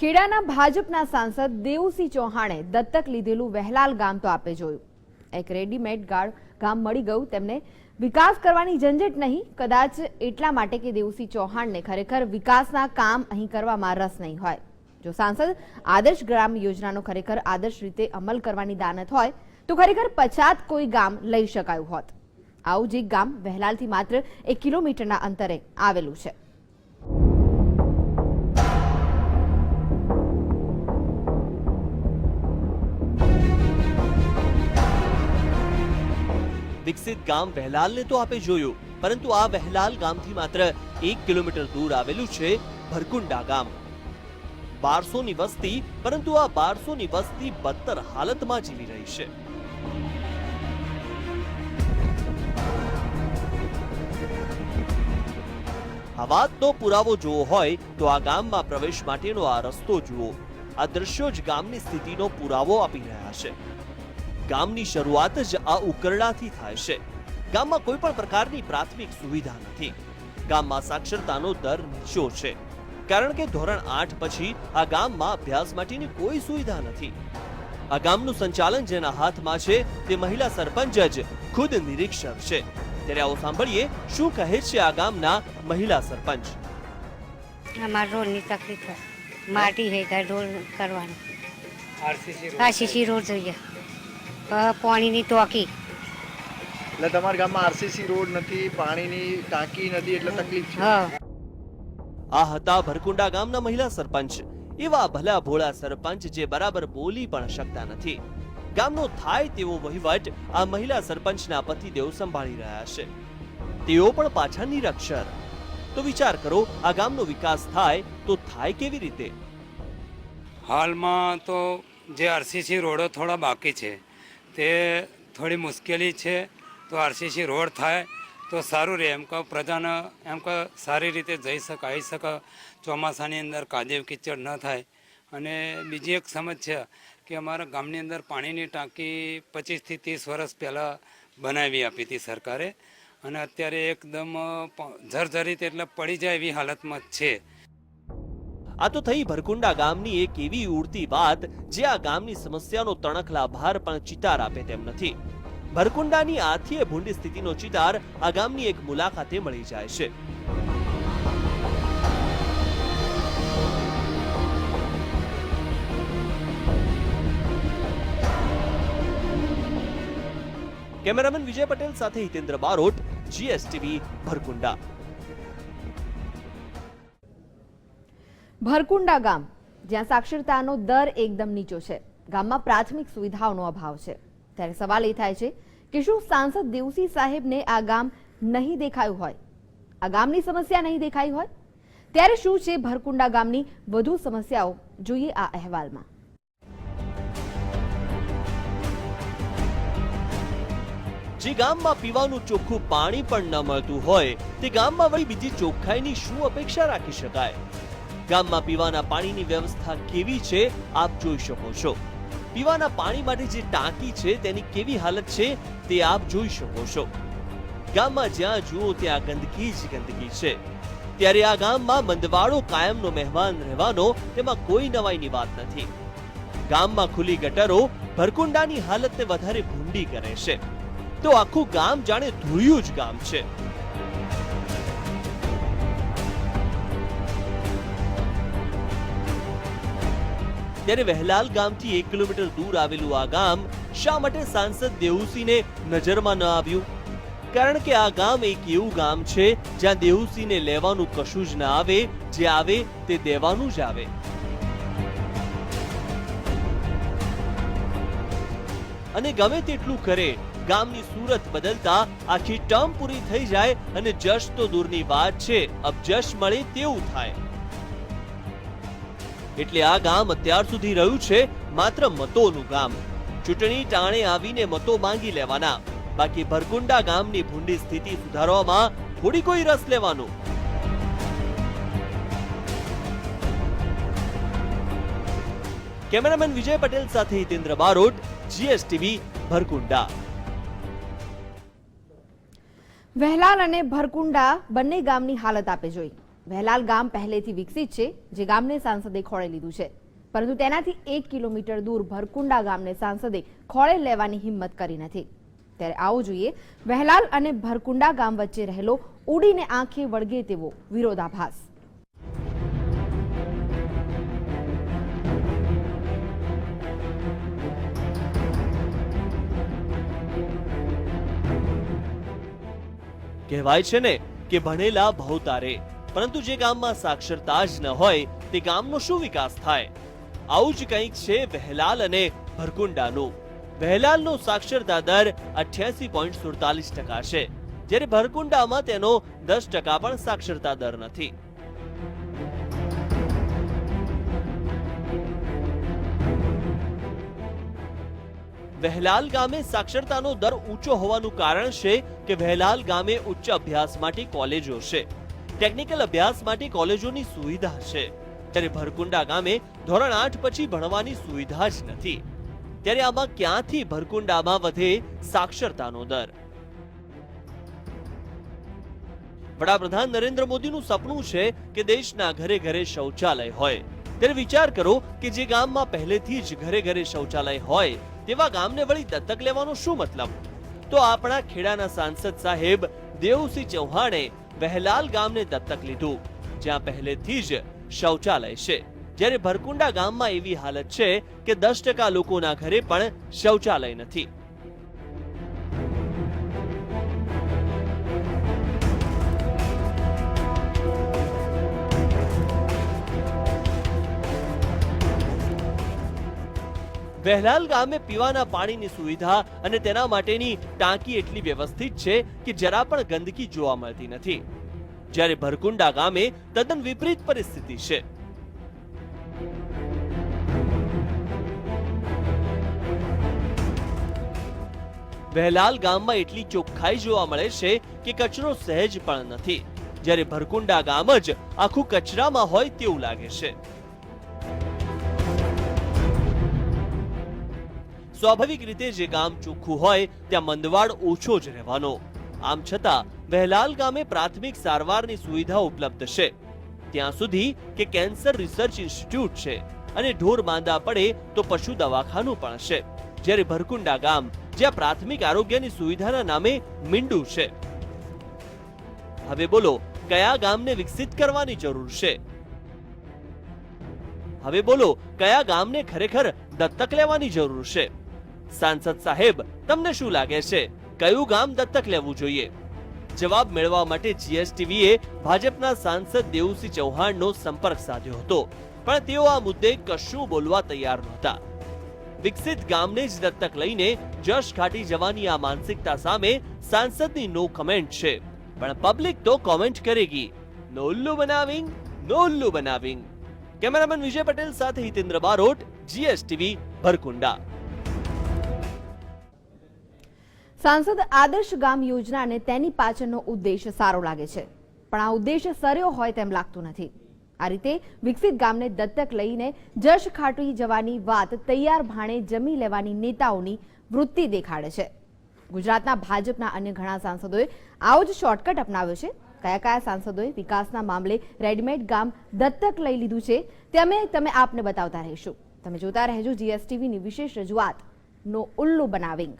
ખેડાના ભાજપના સાંસદ દેવુસિંહ ચૌહાણે દત્તક લીધેલું વહેલાલ ગામ તો આપે જોયું. એક રેડીમેડ ગાળ ગામ મળી ગયું. તેમને વિકાસ કરવાની ઝંઝટ નહીં, કદાચ એટલા માટે કે દેવુસિંહ ચૌહાણને ખરેખર વિકાસના કામ અહીં કરવામાં રસ નહીં હોય. જો સાંસદ આદર્શ ગ્રામ યોજનાનો ખરેખર આદર્શ રીતે અમલ કરવાની દાનત હોય, તો ખરેખર પછાત કોઈ ગામ લઈ શકાયું હોત. આવું જે ગામ વહેલાલથી માત્ર એક કિલોમીટરના અંતરે આવેલું છે. વિકસિત ગામ વહેલાલને તો આપે જોયું, પરંતુ આ વહેલાલ ગામથી માત્ર એક કિલોમીટર દૂર આવેલું છે ભરકુંડા ગામ. બારસોની વસ્તી, પરંતુ આ બારસોની વસ્તી બદતર હાલતમાં જીવી રહી છે. આ પુરાવો જોવો હોય, તો આ ગામમાં પ્રવેશ માટેનો આ રસ્તો જુઓ. આ દ્રશ્યો જ ગામની સ્થિતિનો પુરાવો આપી રહ્યા છે. ગામની શરૂઆત જ આ ઉકરડાથી થાય છે. ગામમાં કોઈ પણ પ્રકારની પ્રાથમિક સુવિધા નથી. ગામમાં સાક્ષરતાનો દર નીચો છે. કારણ કે ધોરણ આઠ પછી આ ગામમાં અભ્યાસ માટેની કોઈ સુવિધા નથી. આ ગામનું સંચાલન જેના હાથમાં છે તે મહિલા સરપંચ જ ખુદ નિરીક્ષક છે. ત્યારે આવો સાંભળીએ શું કહે છે આ ગામના મહિલા સરપંચ. અમારે રોડની તકલીફ માટી હે થાય રોડ કરવાનો. આરસીસી રોડ જોઈએ. પાણીની ટોકી. એટલે તમારા ગામમાં આરસીસી રોડ નથી પાણીની ટાંકી નથી એટલે તકલીફ છે. આ હતા ભરકુંડા ગામના મહિલા સરપંચ. એવા ભલા ભોળા સરપંચ જે બરાબર બોલી પણ શકતા નથી. ગામનો થાય તેવો વહીવટ આ મહિલા સરપંચના પતિદેવ સંભાળી રહ્યા છે. તેઓ પણ પાછા નિરક્ષર. તો વિચાર કરો આ ગામનો વિકાસ થાય તો થાય કેવી રીતે? હાલમાં તો જે આરસીસી રોડો થોડા બાકી છે. તે થોડી મુશ્કેલી છે, તો આરસીસી રોડ થાય, તો સારું રહે. એમ કહો પ્રજાને, એમ કહો સારી રીતે જઈ શકે, આવી શકે, ચોમાસાની અંદર કાદેવ કિચડ ન થાય. અને બીજી એક સમજ છે કે અમારા ગામની અંદર પાણીની ટાંકી પચીસથી ત્રીસ વર્ષ પહેલાં બનાવી આપી હતી સરકારે. અને અત્યારે એકદમ જર્જરિત એટલે પડી જાય એવી હાલતમાં છે. આ તો થઈ ભરકુંડા ગામની એક એવી ઉડતી વાત જે આ ગામની સમસ્યાનો તણખલા ભાર પણ ચિતાર આપે તેમ નથી. ભરકુંડાની આથીએ ભૂંડી સ્થિતિનો ચિતાર આ ગામની એક મુલાકાતે મળી જાય છે. કેમેરામેન વિજય પટેલ સાથે હિતેન્દ્ર બારોટ જીએસટીવી ભરકુંડા. ભરકુંડા ગામ, જ્યાં સાક્ષરતાનો દર એકદમ નીચો છે. ગામમાં પ્રાથમિક સુવિધાઓનો અભાવ છે. ત્યારે સવાલ એ થાય છે કે શું સાંસદ દેવસી સાહેબને આ ગામ નહીં દેખાયું હોય? આ ગામની સમસ્યા નહીં દેખાઈ હોય? ત્યારે શું છે ભરકુંડા ગામની વધુ સમસ્યાઓ? જોઈએ આ અહેવાલમાં. જે ગામમાં પીવાનું ચોખ્ખું પાણી પણ ન મળતું હોય, તે ગામમાં વળી બીજી ચોખ્ખાઈની શું અપેક્ષા રાખી શકાય? ગામમાં પીવાના પાણીની વ્યવસ્થા કેવી છે, આપ જોઈ શકો છો. પીવાના પાણી માટે જે ટાંકી છે, તેની કેવી હાલત છે, તે આપ જોઈ શકો છો. ગામમાં જ્યાં જુઓ, ત્યાં ગંદકી જ ગંદકી છે. ત્યારે આ ગામમાં મંદવાડો કાયમનો મહેમાન રહેવાનો તેમાં કોઈ નવાઈની વાત નથી. ગામમાં ખુલ્લી ગટરો ભરકુંડાની હાલતને વધારે ભૂંડી કરે છે. તો આખું ગામ જાણે ધૂળિયું જ ગામ છે. ત્યારે વહેલાલ ગામથી એક કિલોમીટર દૂર આવેલું આ ગામ શા માટે સાંસદ દેવુસિંહને નજરમાં ન આવ્યું? કારણ કે આ ગામ એક એવું ગામ છે જ્યાં દેવુસિંહને લેવાનું કશું જ ન આવે, જે આવે તે દેવાનું જ આવે. અને ગમે તેટલું કરે, ગામની સુરત બદલતા આખી ટર્મ પૂરી થઈ જાય અને જશ તો દૂરની વાત છે, અબ જશ મળે તેવું થાય. એટલે આ ગામ અત્યાર સુધી રહ્યું છે માત્ર મતોનું ગામ. ચૂંટણી ટાણે આવીને મતો માંગી લેવાના. બાકી ભરકુંડા ગામની ભૂંડી સ્થિતિ સુધારવામાં થોડી કોઈ રસ લેવાનો. કેમેરામેન વિજય પટેલ સાથે હિતેન્દ્ર બારોટ, જીએસટીવી, ભરકુંડા. વહેલાલ અને ભરકુંડા બંને ગામની હાલત આપે જોઈ. વહેલાલ ગામ પહેલેથી વિકસિત છે, જે ગામને સાંસદે ખોળે લીધું છે. પરંતુ તેનાથી એક કિલોમીટર દૂર ભરકુંડા ગામને સાંસદે ખોળે લેવાની હિંમત કરી નથી. ત્યારે આવો જોઈએ વહેલાલ અને ભરકુંડા ગામ વચ્ચે રહેલો ઉડીને આંખે વળગે તેવો વિરોધાભાસ. કહેવાય છે ને કે ભણેલા ભવતારે તારે. પરંતુ જે ગામમાં સાક્ષરતા જ ન હોય, તે ગામનો શું વિકાસ થાય? આવું જ કંઈક છે વહેલાલ અને ભરકુંડાનું. વહેલાલનો સાક્ષરતા દર અઠ્યાસી પોઈન્ટ સુડતાલીસ ટકા છે, જ્યારે ભરકુંડામાં તેનો દસ ટકા પણ સાક્ષરતા દર નથી. વહેલાલ ગામે સાક્ષરતાનો દર ઊંચો હોવાનું કારણ છે કે વહેલાલ ગામે ઉચ્ચ અભ્યાસ માટે કોલેજો છે. ટેકનિકલ અભ્યાસ માટે કોલેજોની સુવિધા છે. ત્યારે ભરકુંડા ગામે ધોરણ આઠ પછી ભણવાની સુવિધા જ નથી. ત્યારે આમાં ક્યાંથી ભરકુંડામાં વધે સાક્ષરતાનો દર? વડાપ્રધાન નરેન્દ્ર મોદીનું સપનું છે કે દેશના ઘરે ઘરે શૌચાલય હોય. ત્યારે વિચાર કરો કે જે ગામમાં પહેલેથી જ ઘરે ઘરે શૌચાલય હોય, તેવા ગામને વળી દત્તક લેવાનો શું મતલબ? તો આપણા ખેડાના સાંસદ સાહેબ દેવસિંહ ચૌહાણે વહેલાલ ગામને દત્તક લીધું. જ્યાં પહેલેથી જ શૌચાલય છે. જ્યારે ભરકુંડા ગામમાં એવી હાલત છે કે દસ ટકા લોકોના ઘરે પણ શૌચાલય નથી. વહેલાલ ગામે પીવાના પાણીની સુવિધા અને તેના માટેની ટાંકી એટલી વ્યવસ્થિત છે કે જરા પણ ગંદકી જોવા મળતી નથી. જ્યારે ભરકુંડા ગામે તદ્દન વિપરીત પરિસ્થિતિ છે. વહેલાલ ગામમાં એટલી ચોખ્ખાઈ જોવા મળે છે કે કચરો સહેજ પણ નથી. જ્યારે ભરકુંડા ગામ જ આખું કચરામાં હોય તેવું લાગે છે. સ્વાભાવિક રીતે જે ગામ ચોખ્ખું હોય, ત્યાં મંદવાડ ઓછો જ રહેવાનો. આમ છતાં, વહેલાલ ગામે પ્રાથમિક સારવારની સુવિધા ઉપલબ્ધ છે. ત્યાં સુધી કે કેન્સર રિસર્ચ ઇન્સ્ટિટ્યૂટ છે અને ઢોર માંદા પડે તો પશુ દવાખાનું પણ છે. જ્યારે ભરકુંડા ગામ, જ્યાં પ્રાથમિક આરોગ્યની સુવિધાના નામે મીંડું છે. હવે બોલો, કયા ગામને વિકસિત કરવાની જરૂર છે? હવે બોલો, કયા ગામને ખરેખર દત્તક લેવાની જરૂર છે? સાંસદ સાહેબ, તમને શું લાગે છે? કયું ગામ દત્તક લેવું જોઈએ? જવાબ મેળવવા માટે જીએસટીવીએ ભાજપના સાંસદ દેવુસિંહ ચૌહાણનો સંપર્ક સાધ્યો હતો. પણ તેઓ આ મુદ્દે કશું બોલવા તૈયાર નહોતા. વિકસિત ગામને જ દત્તક લઈને જશ ઘાટી જવાની આ માનસિકતા સામે સાંસદની નો કમેન્ટ છે. પણ પબ્લિક તો કોમેન્ટ કરેગી. નો ઉલ્લુ બનાવિંગ નો ઉલ્લુ બનાવિંગ કેમેરામેન વિજય પટેલ સાથે હિતેન્દ્ર બારોટ જીએસટીવી ભરકુંડા. સાંસદ આદર્શ ગામ યોજના અને તેની પાછળનો ઉદ્દેશ સારો લાગે છે. પણ આ ઉદ્દેશ સર્યો હોય તેમ લાગતું નથી. આ રીતે વિકસિત ગામને દત્તક લઈને જશ ખાટી જવાની વાત તૈયાર ભાણે જમી લેવાની નેતાઓની વૃત્તિ દેખાડે છે. ગુજરાતના ભાજપના અન્ય ઘણા સાંસદોએ આવો જ શોર્ટકટ અપનાવ્યો છે. કયા કયા સાંસદોએ વિકાસના મામલે રેડીમેડ ગામ દત્તક લઈ લીધું છે તે અમે તમે આપને બતાવતા રહીશું. તમે જોતા રહેજો જીએસટીવીની વિશેષ રજૂઆતનો ઉલ્લુ બનાવિંગ.